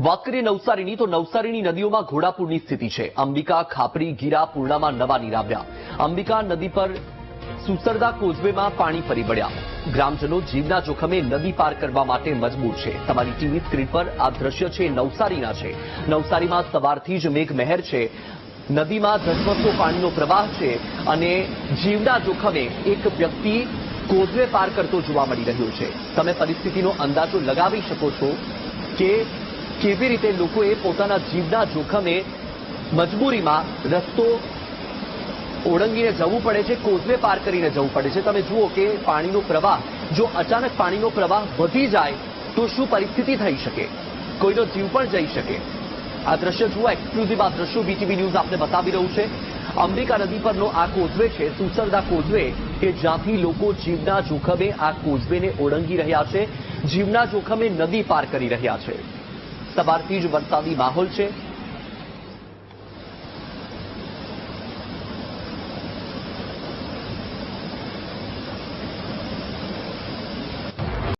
વાત કરીએ નવસારીની તો નવસારીની નદીઓમાં ઘોડાપૂરની સ્થિતિ છે. અંબિકા, ખાપરી, ગીરા પૂર્ણામાં નવા નીર અંબિકા નદી પર સુસરદા કોઝવેમાં પાણી ફરી વળ્યા. ગ્રામજનો જીવના જોખમે નદી પાર કરવા માટે મજબૂર છે. તમારી ટીવી સ્ક્રીન પર આ દ્રશ્ય છે નવસારીના છે. નવસારીમાં સવારથી જ મેઘ મહેર છે. નદીમાં ધસમસતો પાણીનો પ્રવાહ છે અને જીવના જોખમે એક વ્યક્તિ કોઝવે પાર કરતો જોવા મળી રહ્યો છે. તમે પરિસ્થિતિનો અંદાજો લગાવી શકો છો કે કેવી રીતે લોકોએ પોતાના જીવના જોખમે મજબૂરીમાં રસ્તો ઓળંગીને જવું પડે છે, કોઝવે પાર કરીને જવું પડે છે? તમે જુઓ કે પાણીનો પ્રવાહ, જો અચાનક પાણીનો પ્રવાહ વધી જાય, તો શું પરિસ્થિતિ થઈ શકે? કોઈનો જીવ પણ જઈ શકે. આ દ્રશ્ય જુઓ એક્સક્લુઝિવ આ દ્રશ્યો બીટીવી ન્યૂઝ આપને બતાવી રહ્યું છે. અંબિકા નદી પરનો આ કોઝવે છે, સુસરદા કોઝવે, કે જ્યાંથી લોકો જીવના જોખમે આ કોઝવેને ઓળંગી રહ્યા છે, જીવના જોખમે નદી પાર કરી રહ્યા છે. સવારથી જ વરસાદી માહોલ છે.